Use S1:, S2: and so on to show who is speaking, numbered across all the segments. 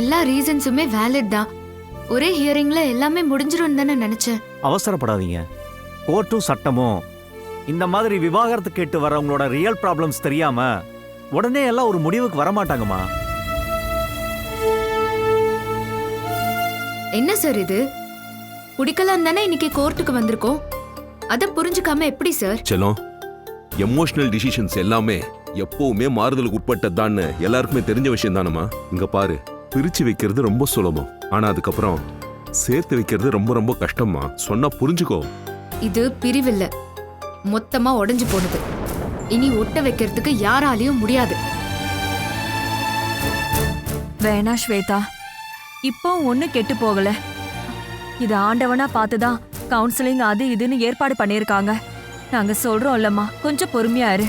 S1: எல்லா ரீசன்ஸுமே வேலிட் தான். ஒரே ஹியரிங்ல எல்லாமே முடிஞ்சிரும் தானே நினைச்சேன்.
S2: அவசரப்படாதீங்க. கோர்ட்டும் சட்டமும் இந்த மாதிரி விவாகரத்து கேட்டு வரவங்களோட ரியல் ப்ராப்ளம்ஸ் தெரியாம உடனே எல்லாம் ஒரு முடிவுக்கு வரமாட்டாங்கம்மா.
S1: என்ன சார் இது? பிடிக்கலாம் தானே இன்னைக்கு கோர்ட்டுக்கு வந்திருக்கோம். அத புரிஞ்சுக்காம எப்படி சார்
S3: செல்லம் எமோஷனல் டிசிஷன்ஸ் எல்லாமே எப்பவுமே மாறுதலுக்கு உட்பட்டதுதான்னு எல்லாருக்குமே தெரிஞ்ச விஷயம் தானம்மா. இங்க பாரு. பிரிச்சு வைக்கிறது ரொம்ப சுலபம். ஆனா அதுக்கப்புறம் சேர்த்து வைக்கிறது ரொம்ப ரொம்ப கஷ்டம்மா. சொன்னா புரிஞ்சுக்கோ.
S1: இது பிரிவில்ல. மொத்தமா உடைஞ்சு போனது. இனி ஒட்ட வைக்கிறதுக்கு யாராலையும் முடியாது.
S4: வேணா ஸ்வேதா. இப்போ ஒண்ணு கெட்டு போகல. இது ஆண்டவனா பார்த்துதான் கவுன்சிலிங் அது இதுன்னு ஏற்பாடு பண்ணிருக்காங்க நாங்க சொல்றோம் இல்லம்மா கொஞ்சம் பொறுமையா இரு.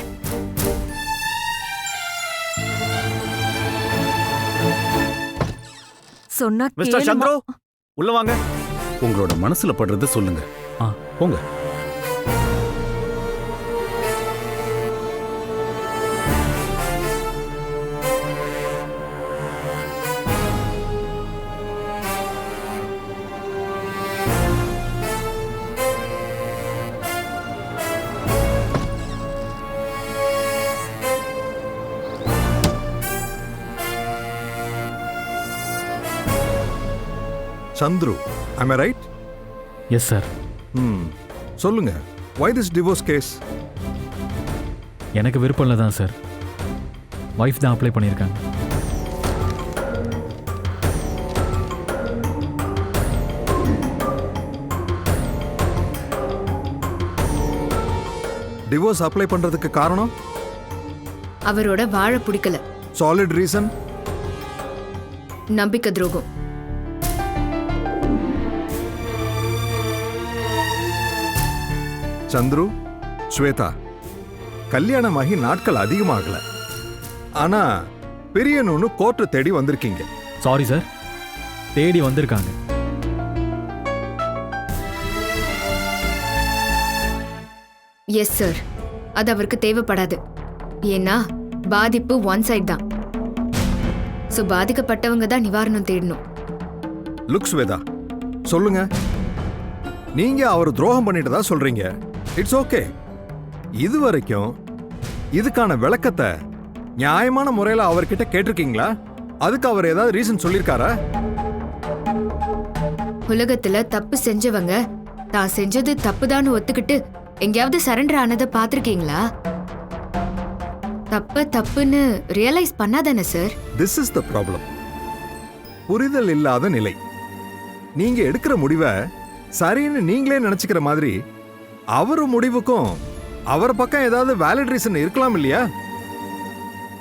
S4: சொன்னா
S2: மிஸ்டர். சந்திரு உள்ள வாங்க.
S5: உங்களோட மனசுல படுறத சொல்லுங்க. போங்க.
S6: Chandru am I right
S7: yes sir
S6: ம் சொல்லுங்க why திஸ் டிவோர்ஸ் கேஸ்
S7: எனக்கு விருப்பம் இல்லை தான் சார் ஒய்ஃப் தான் அப்ளை பண்ணியிருக்காங்க.
S6: டிவோர்ஸ் அப்ளை பண்றதுக்கு காரணம்?
S1: அவரோட வாழ பிடிக்கல.
S6: சாலிட் ரீசன்
S1: நம்பிக்கை துரோகம்.
S6: சந்துரு ஸ்வேதா கல்யாணமாகி நாட்கள் அதிகமாகல. ஆனா பிரியணும்னு கோர்ட்டு தேடி வந்திருக்கீங்க.
S7: சாரி சார் தேடி வந்திருக்காங்க.
S1: எஸ் சார் அது அவருக்கு தேவைப்படாது. ஏன்னா பாதிப்பு ஒன் சைடு தான். ஸோ பாதிக்கப்பட்டவங்க தான் நிவாரணம் தேடணும்.
S6: லுக் ஸ்வேதா. சொல்லுங்க. நீங்க அவர் துரோகம் பண்ணிட்டதா சொல்றீங்க? இட்ஸ் ஓகே இது வரைக்கும் இதுக்கான விளக்கத்தை நியாயமான முறையில் அவர்கிட்ட கேட்டிருக்கீங்களா? அதுக்கு அவர் ஏதாவது ரீசன் சொல்லியிருக்காரா?
S1: உலகத்துல தப்பு செஞ்சவங்க தான் செஞ்சது தப்புதான்னு ஒத்துக்கிட்டு எங்கேயாவது சரண்டர் ஆனதை பார்த்திருக்கீங்களா? தப்ப தப்புன்னு ரியலைஸ் பண்ணாதானே sir
S6: this is the problem புரிதல் இல்லாத நிலை. நீங்க எடுக்கிற முடிவை சரின்னு நீங்களே நினைச்சுக்கிற மாதிரி அவர் முடிவுக்கும் அவர் பக்கம் ஏதாவது வேலிட் ரீசன் இருக்கலாம் இல்லையா?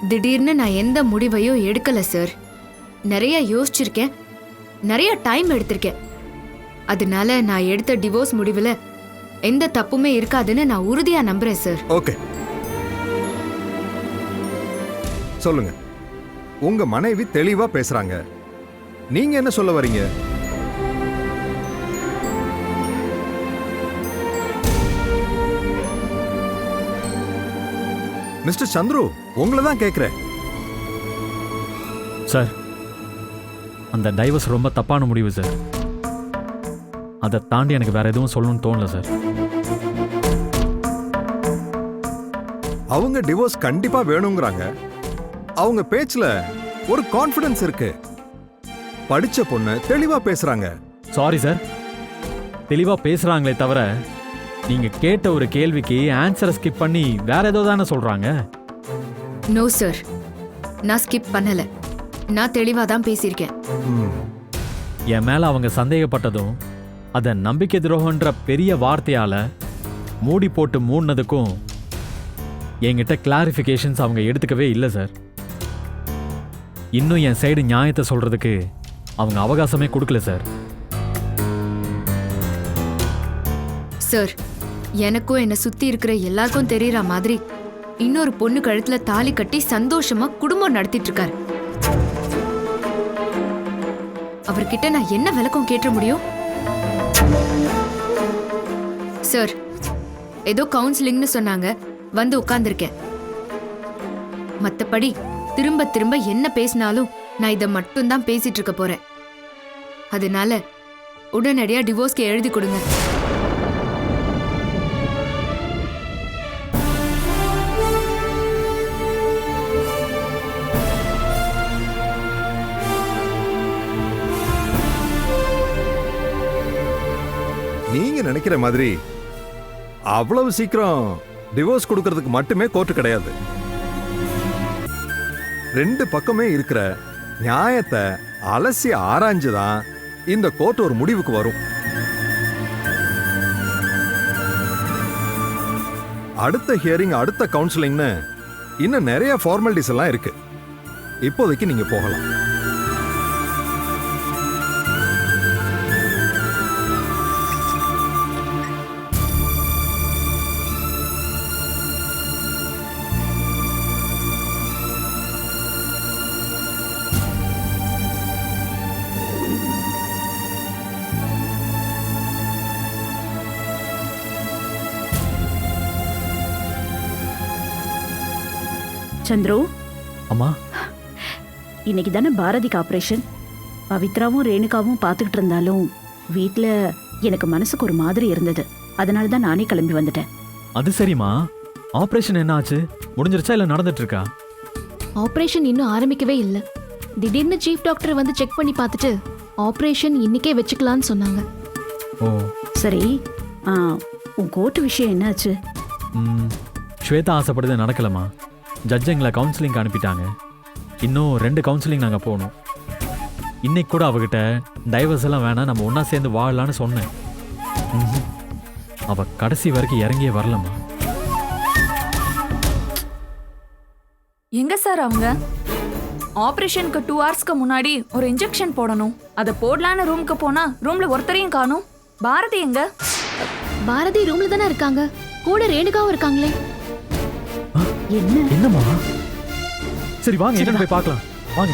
S1: திடீர்னு நான் எந்த முடிவையும் எடுக்கல சார் நிறைய யோசிச்சிருக்கேன். நிறைய டைம் எடுத்திருக்கேன். அதனால நான் எடுத்த டிவோர்ஸ் முடிவுல எந்த தப்புமே இருக்காதுன்னு நான் உறுதியா நம்புறேன் சார்
S6: ஓகே சொல்லுங்க. உங்க மனைவி தெளிவா பேசுறாங்க. நீங்க என்ன சொல்ல வரீங்க? மிஸ்டர் சந்துரு உங்களை தான் கேக்குறேன்
S7: சார் அந்த டைவர்ஸ் ரொம்ப தப்பான முடிவு சார். அதை தாண்டி எனக்கு வேற எதுவும் சொல்லணும்னு தோணல சார்.
S6: அவங்க டிவோர்ஸ் கண்டிப்பா வேணுங்கிறாங்க. அவங்க பேச்சுல ஒரு கான்ஃபிடன்ஸ் இருக்கு. படிச்ச பொண்ணு தெளிவா பேசுறாங்க.
S7: Sorry sir. தெளிவா பேசுறாங்களே தவிர நீங்க கேட்ட ஒரு கேள்விக்கு ஆன்சரை ஸ்கிப் பண்ணி வேற ஏதோ தானே சொல்றாங்க?
S1: நோ சார் நான் ஸ்கிப் பண்ணல. நான் தெளிவா தான் பேசியிருக்கேன்.
S7: என் மேல அவங்க சந்தேகப்பட்டதும் அதை நம்பிக்கை துரோகன்ற பெரிய வார்த்தையால மூடி போட்டு மூடினதுக்கும் என்கிட்ட கிளாரிஃபிகேஷன்ஸ் அவங்க எடுத்துக்கவே இல்லை சார் இன்னும் என் சைடு நியாயத்தை சொல்றதுக்கு அவங்க அவகாசமே கொடுக்கல சார்
S1: சார் எனக்கும் என்னை சுத்தி இருக்கிற எல்லாருக்கும் தெரியற மாதிரி இன்னொரு பொண்ணு கழுத்துல தாலி கட்டி சந்தோஷமா குடும்பம் நடத்திட்டு இருக்காரு. அவர்கிட்ட நான் என்ன விளக்கம் கேட்ட முடியும்? சார் ஏதோ கவுன்சிலிங்னு சொன்னாங்க. வந்து உட்கார்ந்துருக்கேன். மத்தபடி திரும்ப திரும்ப என்ன பேசினாலும் நான் இதை மட்டும்தான் பேசிட்டு இருக்க போறேன். அதனால உடனடியா டிவோர்ஸ்க்கு எழுதி கொடுங்க.
S6: நீங்க நினைக்கிற மாதிரி அவ்வளவு சீக்கிரம் டிவோர்ஸ் கொடுக்கறதுக்கு மட்டுமே கோர்ட்டு கிடையாது. ரெண்டு பக்கமே இருக்கிற நியாயத்தை அலசி ஆராய்ஞ்சு தான் இந்த கோர்ட் ஒரு முடிவுக்கு வரும். அடுத்த ஹியரிங் அடுத்த கவுன்சிலிங்னு இன்னும் நிறைய ஃபார்மாலிட்டிஸ் எல்லாம் இருக்கு. இப்போதைக்கு நீங்க போகலாம்.
S8: சந்துரு.
S7: அம்மா.
S8: இன்னைக்கு தானே பாரதிக்கு ஆப்ரேஷன். பவித்ராவும் ரேணுகாவும் பார்த்துக்கிட்டு இருந்தாலும் வீட்டில் எனக்கு மனசுக்கு ஒரு மாதிரி இருந்தது. அதனால தான் நானே கிளம்பி வந்துட்டேன்.
S7: அது சரிம்மா. ஆபரேஷன் என்ன ஆச்சு? முடிஞ்சிருச்சா இல்ல நடந்துட்டு இருக்கா
S4: ஆபரேஷன் இன்னும் ஆரம்பிக்கவே இல்ல. திடீர்னு சீஃப் டாக்டர் வந்து செக் பண்ணி பார்த்துட்டு ஆபரேஷன் இன்னைக்கே வச்சுக்கலாம்னு சொன்னாங்க.
S7: ஓ.
S8: சரி ஆ, உன் கோர்ட்டு விஷயம் என்னாச்சு?
S7: ம், ஸ்வேதா ஆசைப்படுறது நடக்கலம்மா. ஜட்ஜ் எங்களை கவுன்சிலிங் அனுப்பிட்டாங்க. இன்னும் ரெண்டு கவுன்சிலிங் நாங்கள் போகணும் இன்னைக்கு கூட அவகிட்ட டைவர்ஸ் எல்லாம் வேணாம் நம்ம ஒன்றா சேர்ந்து வாழலான்னு சொன்னேன். ம்ஹும். அவ கடைசி வரைக்கும் இறங்கியே வரலம்மா.
S9: எங்க சார் அவங்க? ஆபரேஷனுக்கு டூ ஹவர்ஸ்க்கு முன்னாடி ஒரு இன்ஜெக்ஷன் போடணும். அதை போடலான்னு ரூமுக்கு போனா ரூம்ல ஒருத்தரையும் காணும். பாரதி எங்க?
S4: பாரதி ரூம்ல தானே இருக்காங்க. கூட ரேணுகாவும் இருக்காங்களே.
S8: என்ன?
S7: என்னம்மா? சரி வாங்க என்னன்னு போய் பார்க்கலாம். வாங்க.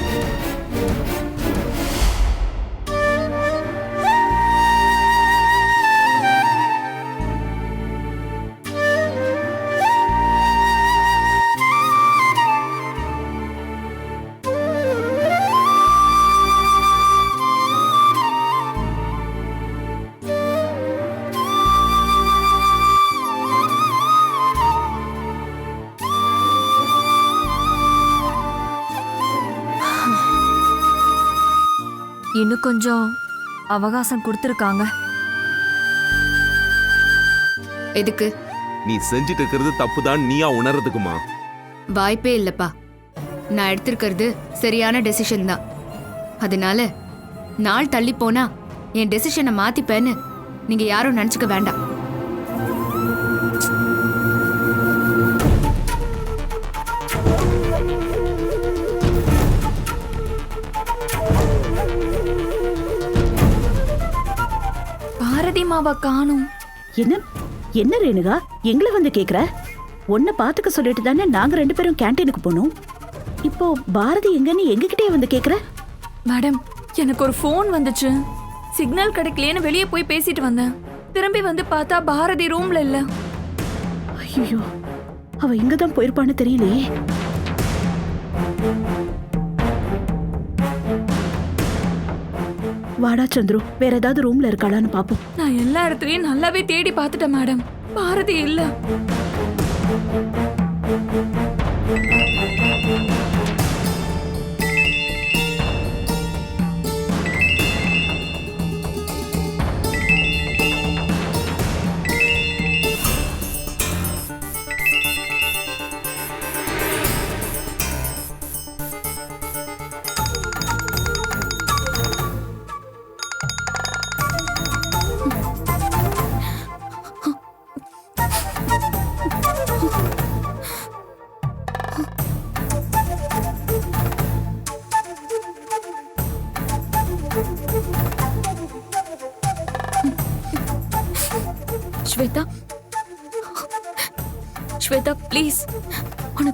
S9: இன்னும் கொஞ்சம் அவகாசம் கொடுத்துருக்காங்க.
S1: எதுக்கு?
S3: நீ செஞ்சுட்டு இருக்கிறது தப்புதான் நீயா உணர்றதுக்குமா?
S1: வாய்ப்பே இல்லப்பா. நான் எடுத்திருக்கிறது சரியான டெசிஷன் தான். அதனால நாள் தள்ளி போனா என் டெசிஷனை மாத்திப்பேன்னு நீங்க யாரும் நினைச்சுக்க வேண்டாம்.
S9: பாரதி மாவா காணும்.
S8: என்ன? என்ன ரேணுகா? எங்களை வந்து கேக்குற? உன்னை பார்த்துக்க சொல்லிட்டு தானே நாங்க ரெண்டு பேரும் கேண்டீனுக்கு போனோம். இப்போ பாரதி எங்கன்னு எங்ககிட்டயே வந்து கேக்குற?
S9: மேடம் எனக்கு ஒரு ஃபோன் வந்துச்சு. சிக்னல் கிடைக்கலையேன்னு வெளியே போய் பேசிட்டு வந்தேன். திரும்பி வந்து பார்த்தா பாரதி ரூம்ல இல்ல.
S8: ஐயோ அவ இங்க தான் போயிருப்பான்னு தெரியலையே. வாடா சந்துரு. வேற ஏதாவது ரூம்ல இருக்காளான்னு பாப்போம்.
S9: நான் எல்லா இடத்துலயும் நல்லாவே தேடி பார்த்துட்டேன் மேடம். பாரதி இல்ல.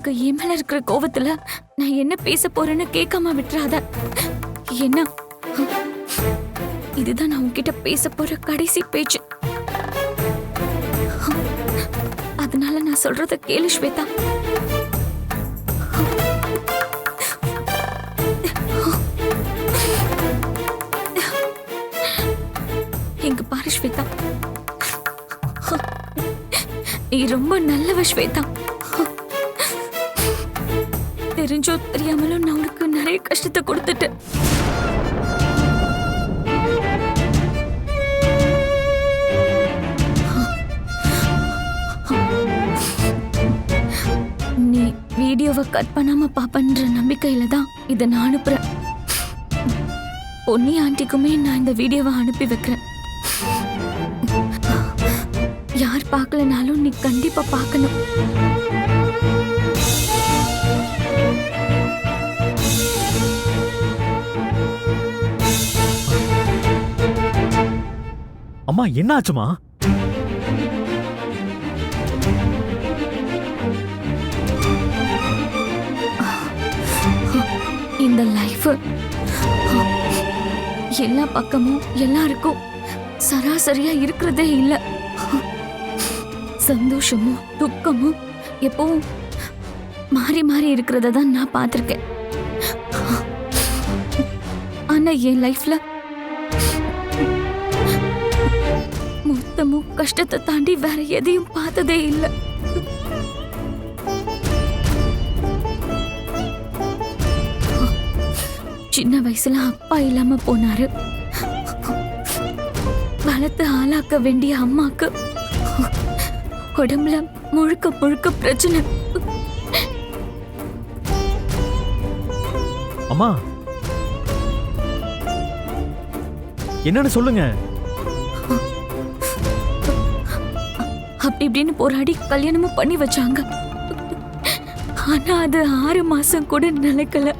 S4: உனக்கு என் மேல இருக்கிற கோவத்துல நான் என்ன பேச போறேன்னு கேட்காம விட்டுறாத. என்ன? இதுதான் நான் உன்கிட்ட பேச போற கடைசி பேச்சு. அதனால நான் சொல்றத கேளு ஸ்வேதா. எங்க பாரு ஸ்வேதா. நீ ரொம்ப நல்லவ ஸ்வேதா. தெரிஞ்சோ தெரியாமலோ நான் உனக்கு நிறைய கஷ்டத்தை கொடுத்துட்டேன் நீ வீடியோவை கட் பண்ணாம பாப்பன்ற நம்பிக்கையில தான் இதை நான் அனுப்புறேன். பொன்னி ஆண்டிக்குமே நான் இந்த வீடியோவை அனுப்பி வைக்கிறேன். யார் பார்க்கலனாலும் நீ கண்டிப்பா பார்க்கணும்.
S7: அம்மா என்ன ஆச்சுமா
S4: இந்த லைஃப் எல்லா பக்கமும் எல்லாருக்கும் சராசரியா இருக்கிறதே இல்ல. சந்தோஷமும் துக்கமும் எப்பவும் மாறி மாறி இருக்கிறத தான் நான் பார்த்துருக்கேன். ஆனா என் லைஃப்ல கஷ்டத்தை தாண்டி வேற எதையும் பார்த்ததே இல்லை. சின்ன வயசுல அப்பா இல்லாம போனாரு. வளர்த்து ஆளாக்க வேண்டிய அம்மாக்கு உடம்புல முழுக்க முழுக்க பிரச்சனை.
S7: அம்மா. என்னன்னு சொல்லுங்க.
S4: அப்படி இப்படின்னு போராடி கல்யாணமும் பண்ணி வச்சாங்க. ஆனா அது ஆறு மாசம் கூட நிலைக்கல.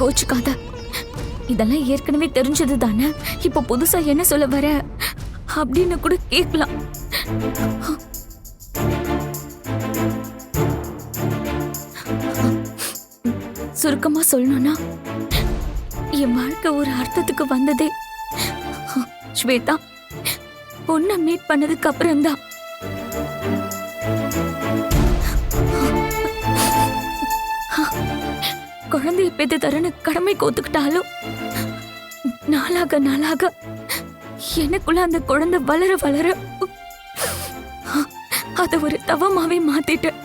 S4: கோச்சுக்காத இதெல்லாம் ஏற்கனவே தெரிஞ்சது தானே இப்ப புதுசா என்ன சொல்ல வர? அப்படின்னு கூட கேட்கலாம். சுருக்கமா சொல்லணும்னா என் வாழ்க்கை ஒரு அர்த்தத்துக்கு வந்ததே. ஸ்வேதா பொண்ணை மீட் பண்ணதுக்கு அப்புறம் தான் குழந்தைய பெத்து தரன்னு கடமை கோத்துக்கிட்டாலும் நாளாக நாளாக எனக்குள்ள அந்த குழந்தை வளர வளர அதை ஒரு தவமாவே மாத்திட்டேன்.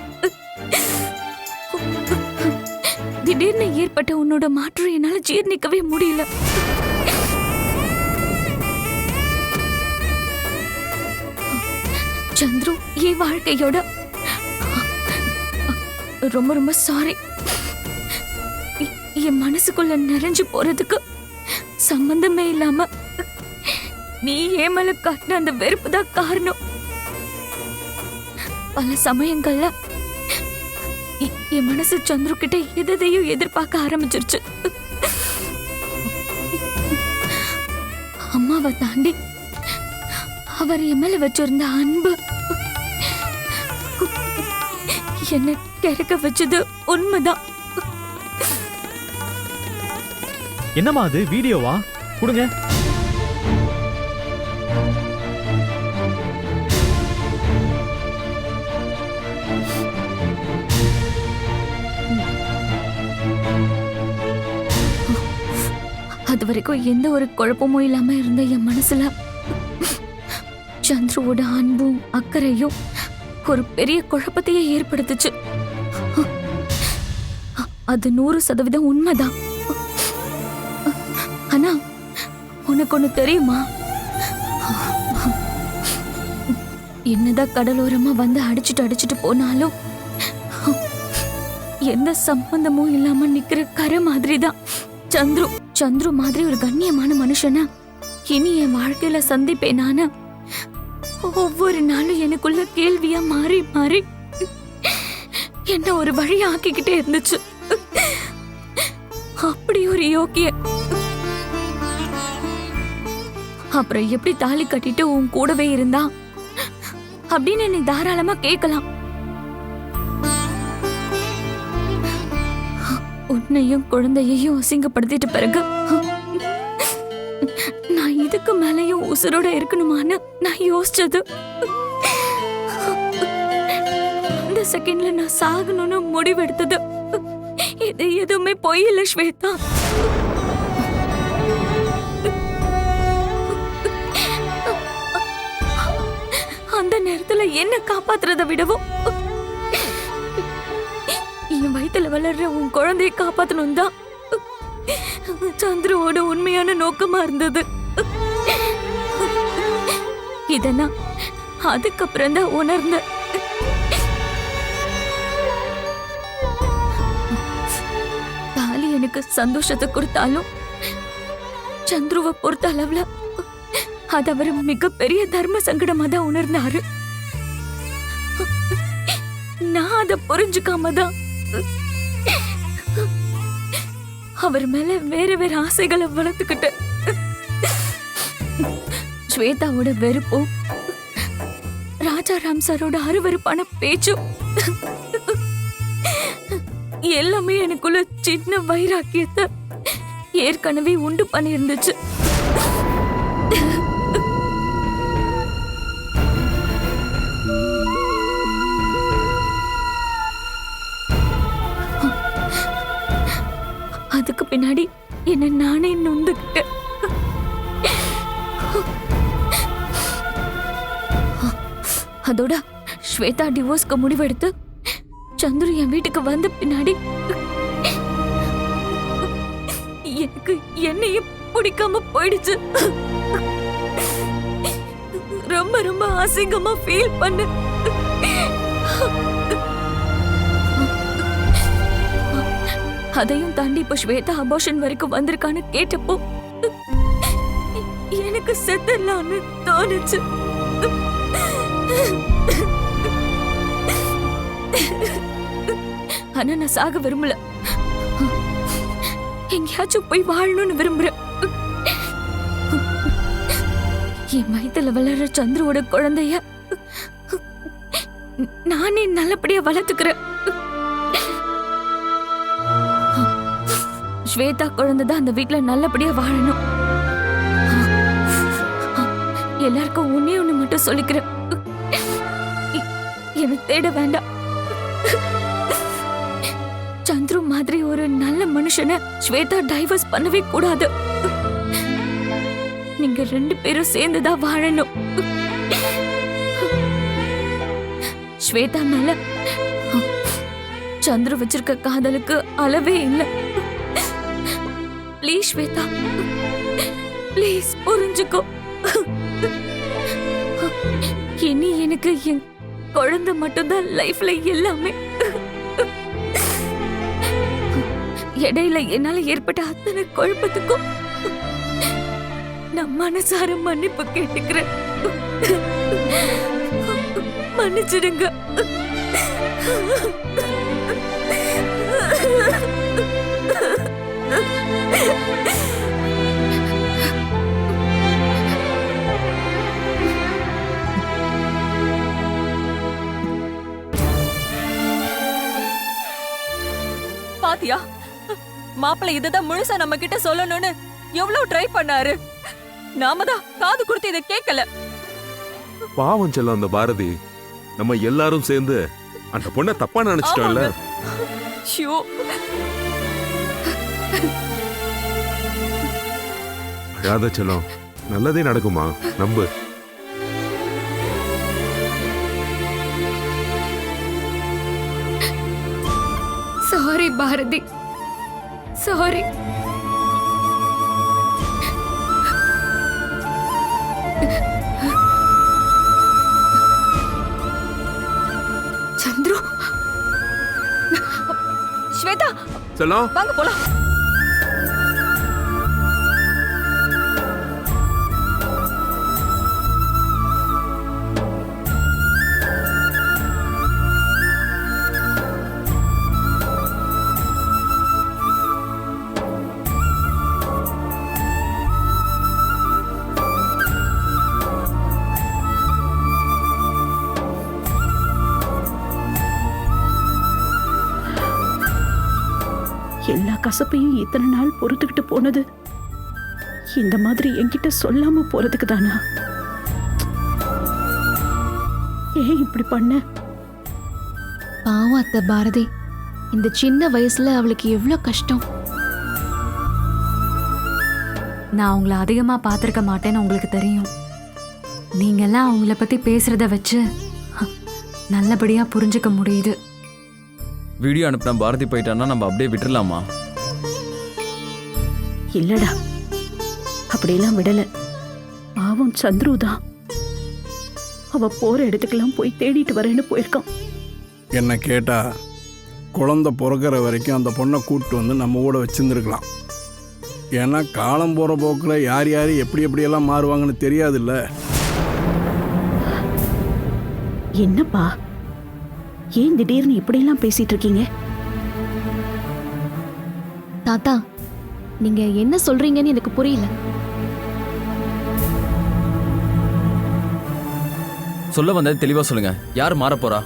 S4: திடீர்னு ஏற்பட்ட உன்னோட மாற்றம் என்னால ஜீர்ணிக்கவே முடியல. சந்துரு என் வாழ்க்கையோட ரொம்ப ரொம்ப சாரி என் மனசுக்குள்ள நிறைஞ்சு போறதுக்கு சம்பந்தமே இல்லாம நீ ஏன் காட்டின அந்த வெறுப்பு தான் காரணம். பல சமயங்கள்ல என் மனசு சந்துரு கிட்ட எதையும் எதிர்பார்க்க ஆரம்பிச்சிருச்சு. அம்மாவை தாண்டி அவர் என் மேல வச்சிருந்த அன்பு என்ன கிடைக்க வச்சது உண்மைதான்.
S7: என்னமா அது வீடியோவா? கொடுங்க.
S4: அது வரைக்கும் எந்த ஒரு குழப்பமும் இல்லாம இருந்த என் மனசுல சந்துருவோட அன்பும் அக்கறையும் ஒரு பெரிய குழப்பத்தையே ஏற்படுத்துச்சு. அது நூறு சதவீதம் உண்மைதான். ஆனா உனக்கு ஒண்ணு தெரியுமா? என்னதான் கடலோரமா வந்து அடிச்சுட்டு அடிச்சுட்டு போனாலும் எந்த சம்பந்தமும் இல்லாம நிக்கிற கரை மாதிரி தான் சந்துரு. சந்துரு மாதிரி ஒரு கண்ணியமான மனுஷன? இனி என் வாழ்க்கையில சந்திப்பேன் ஒவ்வொரு நாளும் எனக்குள்ள கேள்வியா மாறி மாறி என்ன ஒரு வழி ஆக்கிக்கிட்டே இருந்துச்சு. அப்படி ஒரு யோக்கிய. அப்புறம் எப்படி தாலி கட்டிட்டு உன் கூடவே இருந்தா? அப்படின்னு என்னை தாராளமா கேட்கலாம். என்னையும் குழந்தையையும் அசிங்கப்படுத்திட்டு பிறகு நான் இதுக்கு மேலேயும் உசுரோட இருக்கணுமான்னு நான் யோசிச்சது. இந்த செகண்ட்ல நான் சாகணும்னு முடிவெடுத்தது. இது எதுவுமே பொய்யில்ல ஸ்வேதா. அந்த நேரத்துல என்ன காப்பாத்துறதை விடவும் வயித்துல வளர்ற உன் குழந்தையை காப்பாத்தணும் தான் சந்துருவோட உண்மையான நோக்கமா இருந்தது. இதனா அதுக்கப்புறம் தான் உணர்ந்தேன். தாலி எனக்கு சந்தோஷத்தை கொடுத்தாலும் சந்துருவை பொறுத்த அளவுல அது அவர் மிகப்பெரிய தர்ம சங்கடமா தான் உணர்ந்தாரு. நான் அதை புரிஞ்சுக்காம தான் அவர் மேல வேற வேற ஆசைகளை வளர்த்துக்கிட்டேன் ஸ்வேதாவோட வெறுப்பும் ராஜா ராம் சாரோட அருவருப்பான பேச்சும் எல்லாமே எனக்குள்ள சின்ன வைராக்கியத்தை ஏற்கனவே உண்டு பண்ணியிருந்துச்சு. அதுக்கு பின்னாடி என்ன நானே நொந்துக்கிட்டேன். அதோட ஸ்வேதா டிவோர்ஸ்க்கு முடிவெடுத்து சந்துரு என் வீட்டுக்கு வந்த பின்னாடி எனக்கு என்னையே பிடிக்காம போயிடுச்சு. ரொம்ப ரொம்ப அசிங்கமா ஃபீல் பண்ணேன். அதையும் தாண்டி இப்ப ஸ்வேதா அபார்ஷன் வரைக்கும் வந்திருக்கான்னு கேட்டப்போ எனக்கு செத்துடலான்னு தோணுச்சு. ஆனா நான் சாக விரும்பல. எங்கேயாச்சும் போய் வாழணும்னு விரும்புறேன். என் வயித்துல வளர்ற சந்துருவோட குழந்தைய நானே நல்லபடியா வளர்த்துக்கிறேன். ஸ்வேதா குழந்தை தான் அந்த வீட்ல நல்லபடியா வாழணும். எல்லாருக்கும் ஒன்னே ஒண்ணு மட்டும் சொல்லிக்கிறேன். எ- என்னை தேட வேண்டாம். சந்துரு மாதிரி ஒரு நல்ல மனுஷனை ஸ்வேதா டைவர்ஸ் பண்ணவே கூடாது. நீங்க ரெண்டு பேரும் சேர்ந்துதான் வாழணும். ஸ்வேதா மேல சந்துரு வச்சிருக்க காதலுக்கு அளவே இல்லை. ப்ளீஸ் ஸ்வேதா ப்ளீஸ் புரிஞ்சுக்கோ. இனி எனக்கு என் குழந்தை மட்டும்தான் லைஃப்ல எல்லாமே. இடையில என்னால ஏற்பட்ட அத்தனை குழப்பத்துக்கும் நான் மனசார மன்னிப்பு கேட்டுக்கிறேன். மன்னிச்சிடுங்க.
S10: மாப்பிள்ளை இததான் முழுசா நம்ம கிட்ட சொல்லணும்னு எவ்வளவு ட்ரை பண்ணாரு? நாம தான் காது கொடுத்து இதை கேட்கல
S3: பாவம் செல்லம் அந்த பாரதி. நம்ம எல்லாரும் சேர்ந்து அந்த பொண்ணை தப்பா நினைச்சிட்டோம்ல.
S10: ஐயோ
S3: அழாத செல்லம் நல்லதே நடக்குமா? நம்பு.
S1: சாரி பாரதி. சாரி சந்துரு.
S10: ஸ்வேதா.
S3: செல்லம்.
S10: வாங்க போலாம்.
S8: எல்லா கசப்பையும் இத்தனை நாள் பொறுத்துக்கிட்டு போனது. இந்த மாதிரி என்கிட்ட சொல்லாம போறதுக்கு தானா? ஏன் இப்படி பண்ண?
S11: பாவம் அத்தை பாரதி. இந்த சின்ன வயசுல அவளுக்கு எவ்வளோ கஷ்டம்.
S12: நான் அவங்கள அதிகமாக பார்த்துருக்க மாட்டேன்னு உங்களுக்கு தெரியும். நீங்கெல்லாம் அவங்கள பற்றி பேசுகிறத வச்சு நல்லபடியாக நல்லபடியா புரிஞ்சுக்க முடியுது.
S13: வீடியோ அனுப்பின பாரதி போயிட்டான்னா நம்ம அப்படியே விட்டுறலாமா?
S8: இல்லடா. அப்படியெல்லாம் விடல. பாவம் சந்துரு தான். அவ போற இடத்துக்கெல்லாம் போய் தேடிட்டு வரேன்னு போயிருக்கான்.
S14: என்ன கேட்டா குழந்தை பிறக்கிற வரைக்கும் அந்த பொண்ணை கூப்பிட்டு வந்து நம்ம கூட வச்சிருந்துருக்கலாம். ஏன்னா காலம் போகிற போக்கில் யார் யார் எப்படி எப்படியெல்லாம் மாறுவாங்கன்னு தெரியாதுல்ல.
S8: என்னப்பா? ஏன் திடீர்னு இப்படியெல்லாம் பேசிட்டு இருக்கீங்க
S11: தாத்தா நீங்க என்ன சொல்றீங்கன்னு எனக்கு புரியல.
S13: சொல்ல வந்தது தெளிவா சொல்லுங்க. யார் மாற போறா?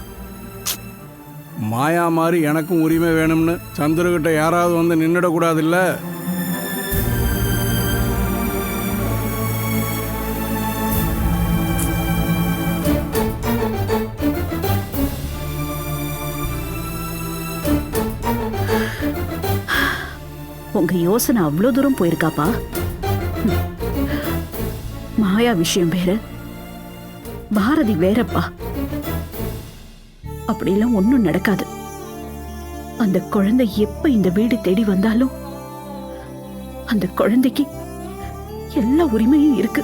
S14: மாயா மாதிரி எனக்கும் உரிமை வேணும்னு சந்திரகிட்ட யாராவது வந்து நின்றுடக்கூடாதுல்ல
S8: உங்க யோசனை அவ்வளோ தூரம் போயிருக்காப்பா? மாயா விஷயம் வேற. பாரதி வேறப்பா. அப்படியெல்லாம் ஒன்றும் நடக்காது. அந்த குழந்தை எப்ப இந்த வீடு தேடி வந்தாலும் அந்த குழந்தைக்கு எல்லா உரிமையும் இருக்கு.